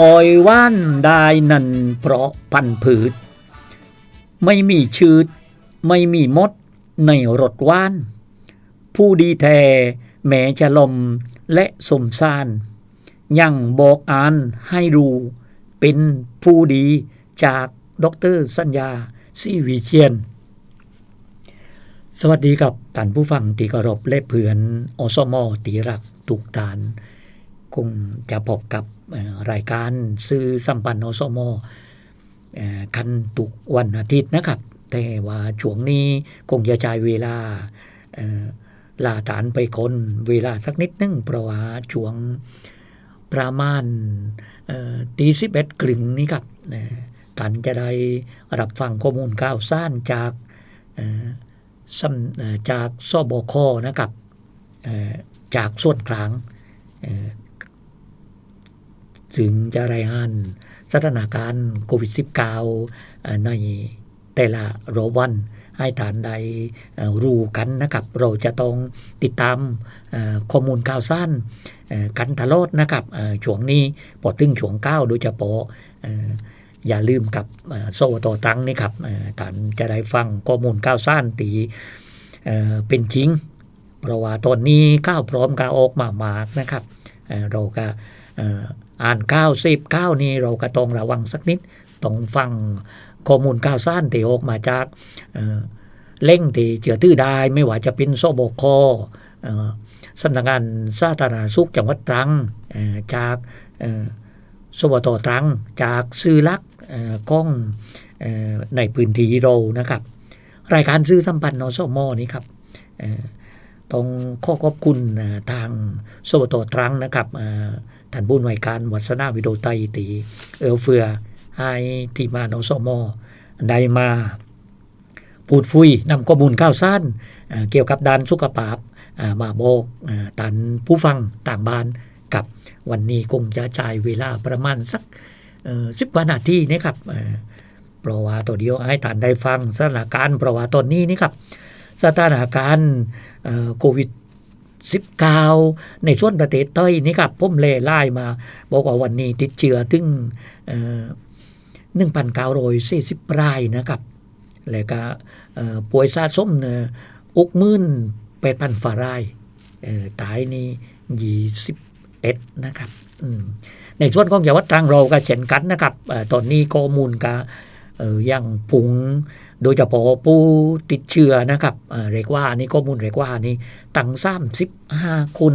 อ้อยว่านได้นั่นเพราะพันธุ์ผืดไม่มีชืด ไม่มีมดในรถว่าน ผู้ดีแท้แม้จะลมและสมสารยังบอกอ่านให้รู้เป็นผู้ดีจากดรสัญญาซีวิเชียน สวัสดีกับท่านผู้ฟังตีกรบและเพื่อนอสมอตีรักทุกฐาน คงจะพบกับรายการซื้อสัมปันธ์อสมอคันตุกวันอาทิตย์นะครับ แต่ว่าช่วงนี้คงจะใช้เวลาลาฐานไปคนเวลาสักนิดนึงเพราะว่าช่วงประมาณตีสิบเอ็ดกลึงนี้ครับท่านจะได้รับฟังข้อมูลข่าวสารจากเอ่อสำเอ่อจากสบคนะครับจากส่วนกลางเถึงจะรายงานสถานการณ์โควิด -19 เอ่อในแต่ละรอบวัน ให้ฐานใดรู้กันนะครับ เราจะต้องติดตามข้อมูลข่าวสารเอ่อกันตลอดนะครับช่วงนี้พอถึงช่วงเก้าโดยเฉพาะอย่าลืมกับเอ่อโซตอตรังนี่ครับฐานจะได้ฟังข้อมูลข่าวสารตีเป็นจริงเพราะว่าตอนนี้ก้าวพร้อมกาออกมามากนะครับ เราก็อ่านก้าวสิบก้าวนี้เราก็ต้องระวังสักนิดต้องฟังข้อมูลก้าวสั้นที่ออกมาจากเเล่งที่เจือตื้อได้ไม่ว่าจะเป็นสบคอสำนักงานสาธารณสุขจังหวัดตรังจากสวตตรังจากซื้อลักกล้องในพื้นที่เรานะครับ รายการซื้อสัมพันธ์นสมนี้ครับ ต้องขอขอบคุณทางสวตตรังนะครับท่านผู้อำนวยการวัฒนาวิโดไตตีเอลเฟือให้ทีมานนสมได้มาพูดฟุยนำข้อมูลข่าวสารเอ่อเกี่ยวกับด้านสุขภาพมาบอกเอ่อท่านผู้ฟังต่างบ้านกับวันนี้คงจะจ่ายเวลาประมาณสักสิบวันนาทีนะครับเพราะว่าตัวเดียวให้ท่านได้ฟังสถานการณ์เพราะว่าตอนนี้นี่ครับสถานการณ์ โควิด19ในส่วนประเทศไทยนี่ครับผมเล่ไล่มา บอกว่าวันนี้ติดเชื้อถึงเอ่อ1,940รายนะครับ แล้วก็ป่วยสะสมเนี่ยอุกมื่นแปดพันฝารายตายนี่ยี่สิบเอ็ดนะครับในส่วนของจังหวัดตรังเราก็เช่นกันนะครับอตอนนี้ข้อมูลก็เอ่อยังพุง โดยเฉพาะผู้ติดเชื้อนะครับเรียกว่านี่ข้อมูลเรียกว่านี่ตั้ง35คน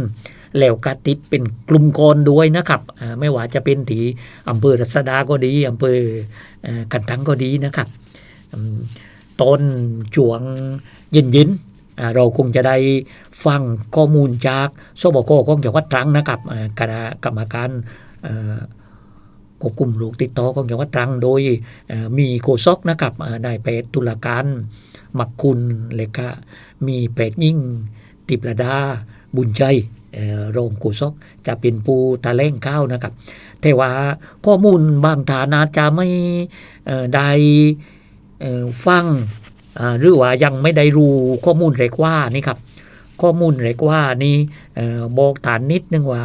แล้วก็ติดเป็นกลุ่มกรด้วยนะครับไม่ว่าจะเป็นที่อำเภอรัศดาก็ดีอำเภอกันตังก็ดีนะครับต้นจวงเย็นยินๆเราคงจะได้ฟังข้อมูลจากสบคของจังหวัดตรังนะครับเอ่อคณะกรรมการ ควบคุมโรคติดต่อของจังหวัดตรังโดยมีโฆษกนะครับนายแพทย์ตุลาการมักคุณและก็มีแพทย์ยิ่งติปรดาบุญใจรองโฆษกจะเป็นผู้ตะแล่งข้าวนะครับ แต่ว่าข้อมูลบางฐานอาจจะไม่ได้ฟังหรือว่ายังไม่ได้รู้ข้อมูลเรกว่านี่ครับ ข้อมูลเรกว่านี่บอกฐานนิดนึงว่า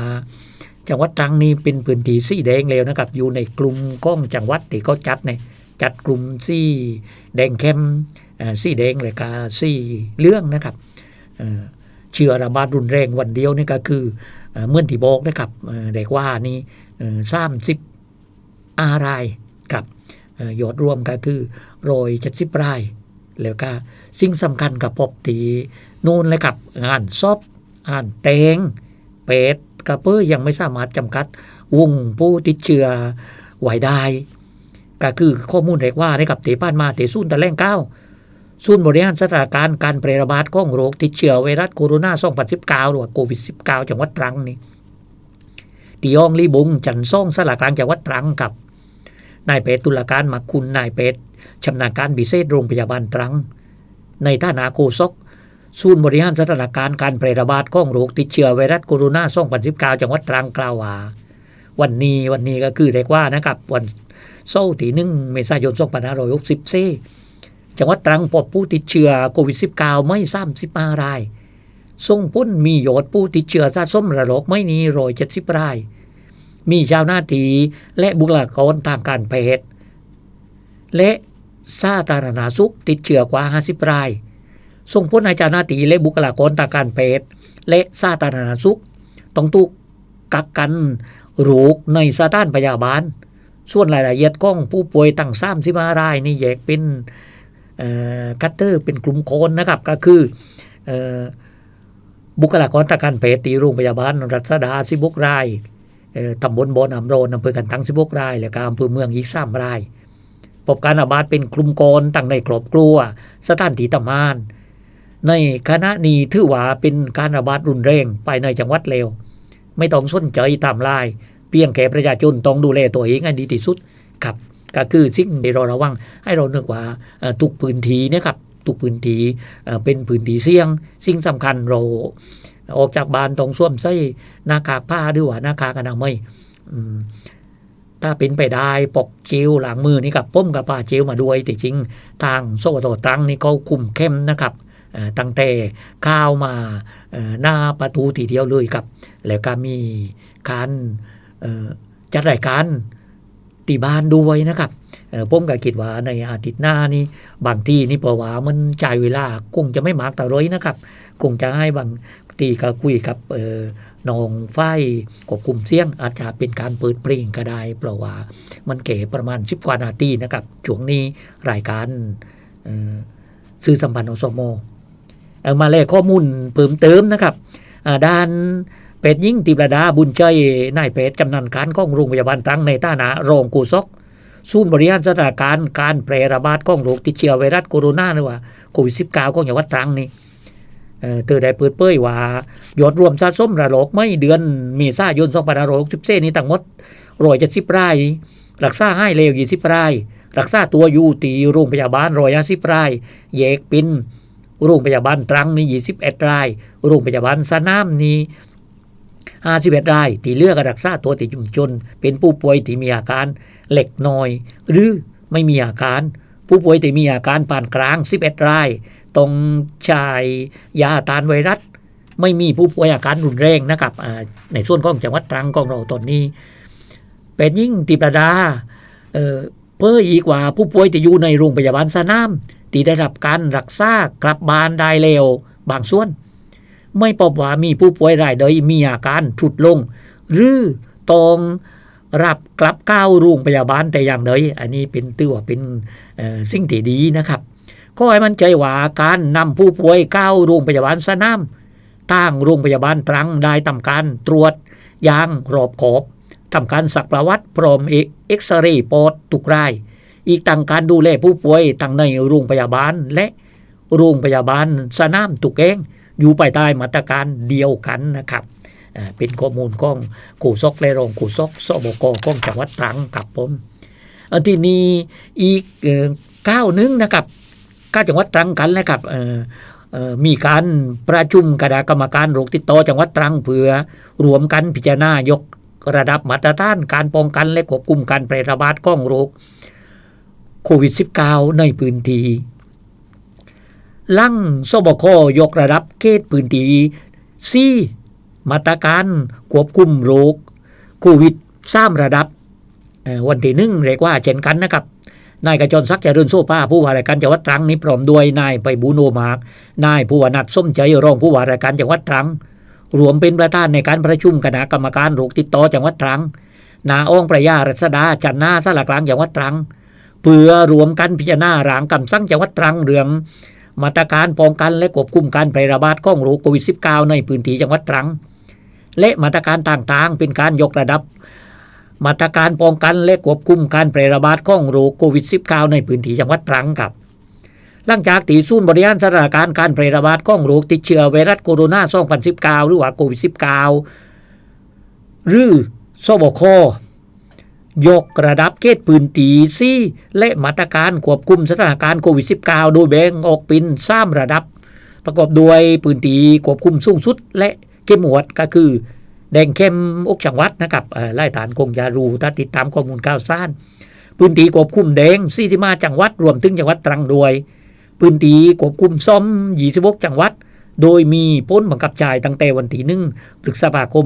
จังหวัดตรังนี่เป็นพื้นที่สีแดงแล้วนะครับ อยู่ในกลุ่มก้องจังหวัดที่เขาจัดเนี่ยจัดกลุ่มสีแดงเข้มอ่อสีแดงเลยก็สีเหลื่องนะครับเชื้อระบาดรุนแรงวันเดียวนี่ก็คือเมื่อที่บอกนะครับเอ่อเรียกว่านี่สามสิบอารายกับยอดรวมก็คือโรยเจ็ดสิบราย แล้วก็สิ่งสำคัญกับพบตีนู่นเลยครับงานซอบอ่านเตงเป็ด กระเปื้อยังไม่สามารถจำกัดวงผู้ติดเชื้อไหวได้ ก็คือข้อมูลเรียกว่าในกับเตป้านมาเตซุนตะแลงเก้าศูนย์บริหารสถานการณ์การแพร่ระบาดของโรคติดเชื้อไวรัสโคโรนา 2019 หรือว่าโควิด -19 จังหวัดตรังนี่ตียองลีบุง จันซ่องสลากลางจังหวัดตรังกับ นายเป็ดตุลาการมาคุณนายเป็ดชำนาญการบิเศษโรงพยาบาลตรัง ในฐานะโฆษก ศูนย์บริหารสถานการณ์การแพร่ระบาดของโรคติดเชื้อไวรัสโคโรนา2019จังหวัดตรังกล่าวว่าวันนี้วันนี้ก็คือเรียกว่านะครับวันเสาร์ที่หนึ่งเมษายน2564จังหวัดตรังพบผู้ติดเชื้อโควิด -19 ไม่35รายส่งพ้นมียอดผู้ติดเชื้อสะสมระลอกไม่นี้170ราย มีชาวนาทีและบุคลากรทางการแพทย์และสาธารณสุขติดเชื้อกว่า 50 ราย ส่งผลให้เจ้าหน้าที่และบุคลากรทางการแพทย์และสาธารณสุข ต้องถูกกักกันโรคในสถานพยาบาล ส่วนรายละเอียดของผู้ป่วยตั้ง35รายนี่แยกเป็นเอ่อคัตเตอร์เป็นกลุ่มคนนะครับ ก็คือเอ่อบุคลากรทางการแพทย์ที่โรงพยาบาล รัชดา16รายเอ่อตำบลบอนอำโรนอำเภอกันตัง16ราย และก็อำเภอเมืองอีก3รายพบการระบาดเป็นกลุ่มกรตั้งในครอบครัวสถานที่ตำมาน ในคณะนี้ถือว่าเป็นการระบาดรุนแรงไปในจังหวัดเลวไม่ต้องสนใจตามลาย เพียงแค่ประชาชนต้องดูแลตัวเองให้ดีที่สุดครับ ก็คือสิ่งที่เราระวังให้เราเนึกว่าทุกพื้นที่นะครับทุกพื้นที่เป็นพื้นที่เสี่ยง สิ่งสำคัญเราออกจากบ้านต้องสวมใส่หน้ากากผ้าหรือว่าหน้ากากอนามัยถ้าเป็นไปได้ปกเจลหลังมือนี่กับป้มกับปาเจลมาด้วยแต่จริงทางโซโตตรังนี่เขาคุมเข้มนะครับ ตั้งแต่ข้าวมาหน้าประตูทีเดียวเลยครับ แล้วก็มีการจัดรายการตีบ้านด้วยนะครับเอ่อผมก็คิดว่าในอาทิตย์หน้านี่บางที่นี่เพราะว่ามันจ่ายเวลาคงจะไม่มากแต่ร้อยนะครับ คงจะให้บางทีก็คุยกับน้องไฟกบกลุ่มเสียง อาจจะเป็นการเปิดเพลงก็ได้เพราะว่ามันเก๋ประมาณ10กว่านาทีนะครับช่วงนี้รายการเอ่อสื่อสัมพันธ์อสม เอามาแลกข้อมูลเพิ่มเติมนะครับด้านเป็ดยิ่งติประดาบุญใจนายเป็ดกำนันการของโรงพยาบาลตรังในต้านะรองกูซอกศูนย์บริหารสถานการณ์การแพร่ระบาดของโรคติดเชื้อไวรัสโคโรนาหรือว่าโควิด -19 ของจังหวัดตรังนี่เอ่อเธอได้เปิดเผยว่ายอดรวมสะสมระลอกไม่เดือนเมษายน2564นี้ทั้งหมด170รายรักษาให้เลว20รายรักษาตัวอยู่ตีโรงพยาบาล150รายแยกเป็น โรงพยาบาลตรังนี่21 ราย โรงพยาบาลสนามนี่51รายที่เลือกรักษาตัวติดชุมชน เป็นผู้ป่วยที่มีอาการเหล็กน้อย หรือไม่มีอาการ ผู้ป่วยที่มีอาการปานกลาง 11 รายต้องใช้ยาต้านไวรัส ไม่มีผู้ป่วยอาการรุนแรงนะครับในส่วนของจังหวัดตรังของเราตอนนี้ เป็นยิ่งติประดาเเพิ่มอีกว่าผู้ป่วยที่อยู่ในโรงพยาบาลสนาม ที่ได้รับการรักษากลับบ้านได้เร็วบางส่วน ไม่พบว่ามีผู้ป่วยรายใดมีอาการถุดลง หรือต้องรับกลับก้าวโรงพยาบาลแต่อย่างใดอันนี้เป็นตือว่าเป็นสิ่งที่ดีนะครับก็ให้มันใจว่าการนำผู้ป่วยเข้าโรงพยาบาลสนามตั้งโรงพยาบาลตรังได้ทำการตรวจอย่างรอบขอบทำการสักประวัติพร้อมเอ็กซเรย์ปอดทุกราย อีกตั้งการดูแลผู้ป่วยตั้งในโรงพยาบาลและโรงพยาบาลสนามตุกเองอยู่ภายใต้มาตรการเดียวกันนะครับเป็นข้อมูลของกูซอกและรองกูซอกสบกของจังหวัดตรังครับผมอันที่นี้อีกเก้าวหนึงนะครับก็จังหวัดตรังกันเลยครับมีการประชุมคณะกรรมการโรคติดต่อจังหวัดตรังเพื่อรวมกันพิจารณายกระดับมาตรฐานการป้องกันและควบคุมการแพร่ระบาดของโรค โควิด -19 ในพื้นที่ลั่งสบคยกระดับเขตพื้นที่ซี่มาตรการควบคุมโรคโควิดสามระดับวันที่หนึ่งเรียกว่าเช่นกันนะครับนายกระจรศักดิ์เจริญโซภาผู้ว่าราชการจังหวัดตรังนี้พร้อมด้วยนายไปบูโนมากนายผู้ว่านัดส้มใจรองผู้ว่าราชการจังหวัดตรัง รวมเป็นประธานในการประชุมคณะกรรมการโรคติดต่อจังหวัดตรัง นาอ้องประยารัศดาจันนาสลักลางจังหวัดตรัง เพื่อรวมกันพิจารณาร่างคำสั่งจังหวัดตรังเรื่องมาตรการป้องกันและควบคุมการแพร่ระบาดของโรคโควิด -19 ในพื้นที่จังหวัดตรัง และมาตรการต่างๆ เป็นการยกระดับ มาตรการป้องกันและควบคุมการแพร่ระบาดของโรคโควิด -19 ในพื้นที่จังหวัดตรังครับหลังจากตีศูนย์บริหารสถานการณ์การแพร่ระบาดของโรคติดเชื้อไวรัสโคโรนา 2019 หรือว่าโควิด -19 หรือสบค ยกระดับเขตพื้นที่ซี่และมาตรการควบคุมสถานการณ์โควิด -19 โดยแบ่งออกเป็นสามระดับ ประกอบด้วยพื้นที่ควบคุมสูงสุด และเข้มงวดก็คือ แดงเข้มอกจังหวัดนะครับไล่ฐานคงจะรู้ถ้าติดตามข้อมูลข่าวสารพื้นที่ควบคุมแดง45จังหวัดรวมถึงจังหวัดตรังด้วยพื้นที่ควบคุมส้ม26จังหวัดโดยมีพ้นบังคับใช้ตั้งแต่วันที่หนึ่งพฤษภาคม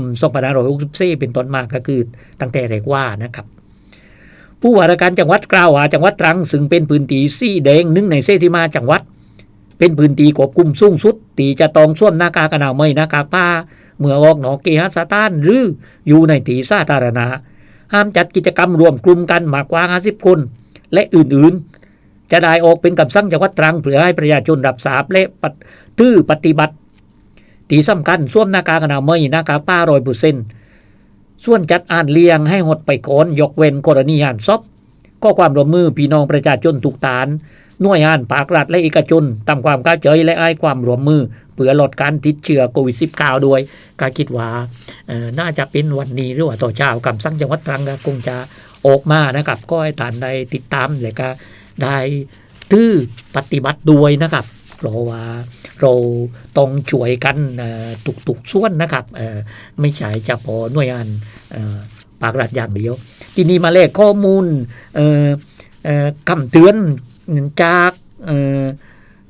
2564เป็นต้นมาก็คือตั้งแต่แรกว่านะครับ ผู้ว่าราชการจังหวัดกล่าวว่าจังหวัดตรัง ซึ่งเป็นพื้นที่สีแดงหนึ่งในเซที่มาจังหวัด เป็นพื้นที่ควบคุมสูงสุดที่จะต้องสวมหน้ากากอนามัยหน้ากากผ้าเมื่อออกนอกเกหสถานหรืออยู่ในที่สาธารณะห้ามจัดกิจกรรมรวมกลุ่มกันมากกว่า 50 คน และอื่นๆ จะได้ออกเป็นคำสั่งจังหวัดตรังเพื่อให้ประชาชนรับทราบและปฏิตื้อปฏิบัติที่สำคัญสวมหน้ากากอนามัยหน้ากากผ้าร้อยเปอร์เซ็นต์ ส่วนจัดอ่านเลียงให้หดไปก่อนยกเว้นกรณีอ่านซอบก็ความร่วมมือพี่น้องประชาชนทุกฐานหน่วยงานภาครัฐและเอกชนทำความเข้าใจและให้ความร่วมมือเพื่อลดการติดเชื้อโควิด -19 ด้วยก็คิดว่าน่าจะเป็นวันนี้หรือว่าต่อเช้าคำสั่งจังหวัดตรังก็คงจะออกมานะครับ ก็ให้ท่านได้ติดตามและก็ได้ทื่อปฏิบัติด้วยนะครับ เพราะว่าเราต้องช่วยกันเอ่อทุกส่วนนะครับไม่ใช่เฉพาะหน่วยงานเอ่อภาครัฐอย่างเดียว ทีนี้มาเลขข้อมูลคำเตือนจาก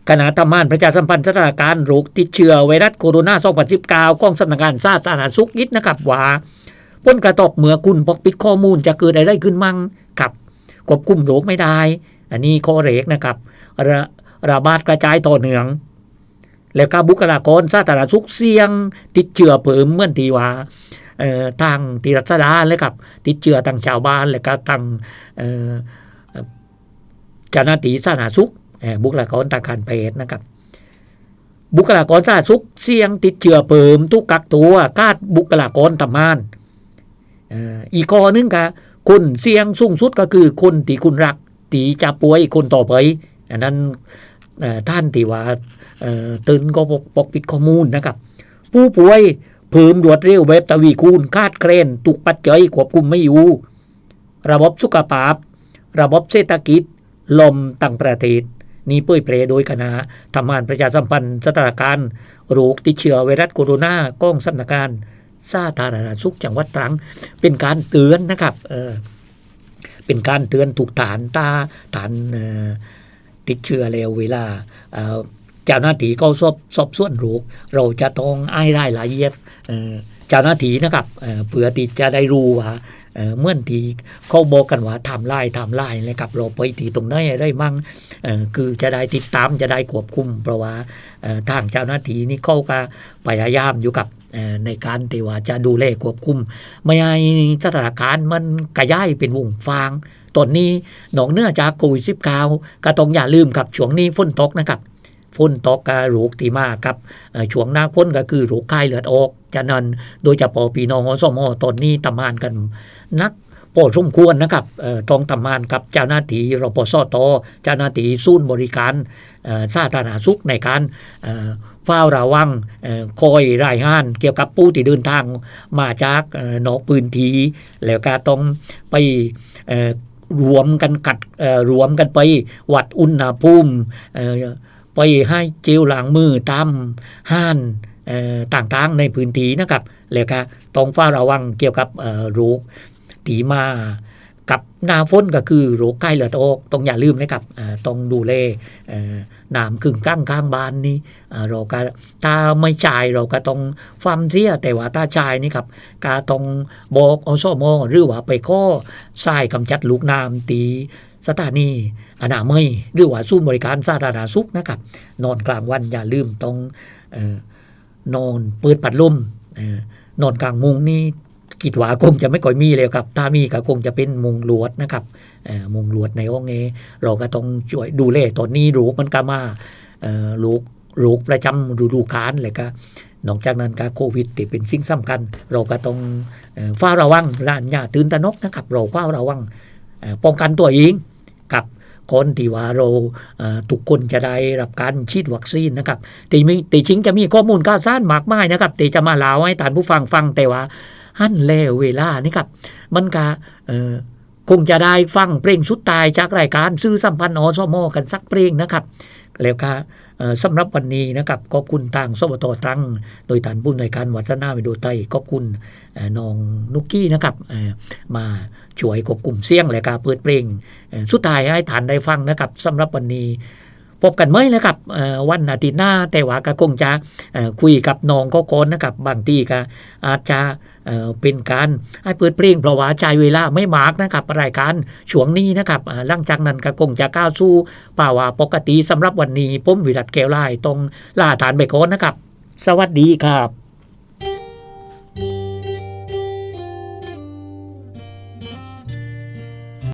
คณะทำงานประชาสัมพันธ์สถานการณ์โรคติดเชื้อไวรัสโคโรนา 2019ของสำนักงานสาธารณสุขยิดนะครับว่าผลกระทบเมื่อคุณปกปิดข้อมูลจะเกิดอะไรขึ้นมั่งกับควบคุมโรคไม่ได้ อันนี้ข้อเรกนะครับ ระบาดกระจายต่อเนื่อง แล้วก็บุคลากรสาธารณสุขเสี่ยง ติดเชื้อเพิ่มเมื่อนทีว่าทางตีรัชดาเลยครับ ติดเชื้อทางชาวบ้านแล้วก็ทางเจ้าหน้าที่สาธารณสุขบุคลากรทางการแพทย์นะครับ บุคลากรสาธารณสุขเสี่ยงติดเชื้อเพิ่มทุกกักตัวคาดบุคลากรทำงานอีกข้อหนึงก็คนเสี่ยงสูงสุดก็คือคนที่คุณรักที่จะป่วยคนต่อไปอันนั้น ท่านที่ว่าตื่นก็ปกปิดข้อมูลนะครับ ผู้ป่วยเพิ่มรวดเร็วแบบตะวีคูณคาดเครนตุกปัจจัยควบคุมไม่อยู่ ระบบสุขภาพ ระบบเศรษฐกิจ ลมต่างประเทศ นี่เผยแพร่โดยคณะทำงานประชาสัมพันธ์สถานการณ์โรคติดเชื้อไวรัสโคโรนาก้องสำนักงานสาธารณสุขจังหวัดตรัง เป็นการเตือนนะครับเเป็นการเตือนถูกฐานตาฐานอ ติดเชื้อแล้วเวลาเจ้าหน้าที่เขาสอบสอบสวนโรคเราจะต้องอ้ายรายละเอียดเอ่อเจ้าหน้าที่นะครับเอ่อเพื่อที่จะได้รู้ว่าเมื่อที่เขาบอกกันว่าทำลายทำลายนะครับเราไปที่ตรงไหนได้มั่งคือจะได้ติดตามจะได้ควบคุม เพราะว่าทางเจ้าหน้าที่นี่เขาก็พยายามอยู่กับในการที่ว่าจะดูแลควบคุม ไม่ให้สถานการณ์มันกระย่ายเป็นวงฟาง ตอนนี้หนองเนื่อจากโควิด19ก็ต้องอย่าลืมครับช่วงนี้ฝนตกนะครับฝนตกกโรคที่มากับช่วงหน้าฝนก็คือโรคไข้เลือดออกฉะนั้นโดยเฉพาะพี่น้องอสมตอนนี้ทำงานกันนักพอสมควรนะครับต้องทำงานกับเจ้าหน้าที่รปสตเจ้าหน้าที่ศูนย์บริการสาธารณสุขในการเฝ้าระวังคอยรายงาน เกี่ยวกับผู้ที่เดินทางมาจากเอ่อนอกพื้นที่แล้วก็ต้องไป รวมกันกัดรวมกันไปวัดอุณหภูมิไปให้เจลล้างมือตามห้านต่างๆในพื้นที่นะครับแล้วก็ต้องเฝ้าระวังเกี่ยวกับโรคตีมา กับน้าฝนก็คือโรคไข้เลือดออกต้องอย่าลืมนะครับต้องดูแลน้ำขึงก้างข้างบ้านนี่เราก็ถ้าไม่จ่ายเราก็ต้องฟัมเสียแต่ว่าถ้าจ่ายนี่ครับก็ต้องบอกอสมอหรือว่าไปข้อทรายกำจัดลูกน้ำตีสถานีอนามัยหรือว่าศูนบริการสาธารณสุขนะครับ นอนกลางวันอย่าลืมต้องอนอนเปิดพัดลมอนอนกลางมุงนี่ คิดว่าคงจะไม่ค่อยมีเลยครับ ถ้ามีก็คงจะเป็นมุงลวดนะครับเออมุงลวดในห้องเอเราก็ต้องช่วยดูแลตอนนี้โรคมันก็มาเออโรคโรคประจำฤดูกาลเลยก็นอกจากนั้นก็โควิดที่เป็นสิ่งสำคัญ เราก็ต้องเฝ้าระวังร้านยาตื่นตะนกนะครับ เราเฝ้าระวังป้องกันตัวเองกับคนที่ว่าเราทุกคนจะได้รับการฉีดวัคซีนนะครับแต่มีแต่ชิงจะมีข้อมูลข่าวสารมากมายนะครับแต่จะมาเล่าให้ท่านผู้ฟังฟังแต่ว่า หั่นแล้วเวลานี่ครับ มันก็คงจะได้ฟังเพลงสุดตายจากรายการซื้อสัมพันธ์อสมกันสักเพลงนะครับ แล้วก็สำหรับวันนี้นะครับขอบคุณทางสวตตรัง โดยฐานผู้ในการวัฒนาวิโดไตขอบคุณน้องนุกกี้นะครับมาช่วยควบคุมเสียงและการเปิดเพลง สุดท้ายให้ฐานได้ฟังนะครับสำหรับวันนี้ พบกันไหมนะครับวันอาทิตย์หน้าแต่ว่าก็คงจะคุยกับน้องก็คนนะครับบางทีก็อาจจะเป็นการให้เปิดเพลงเพราะว่าใจเวลาไม่มากนะครับรายการช่วงนี้นะครับอ่าหลังจากนั้นก็คงจะก้าวสู้ป่าวาปกติสำหรับวันนี้ผมวิรัตแก้วไล่ตรงล่าฐานไปก่อนนะครับ สวัสดีครับ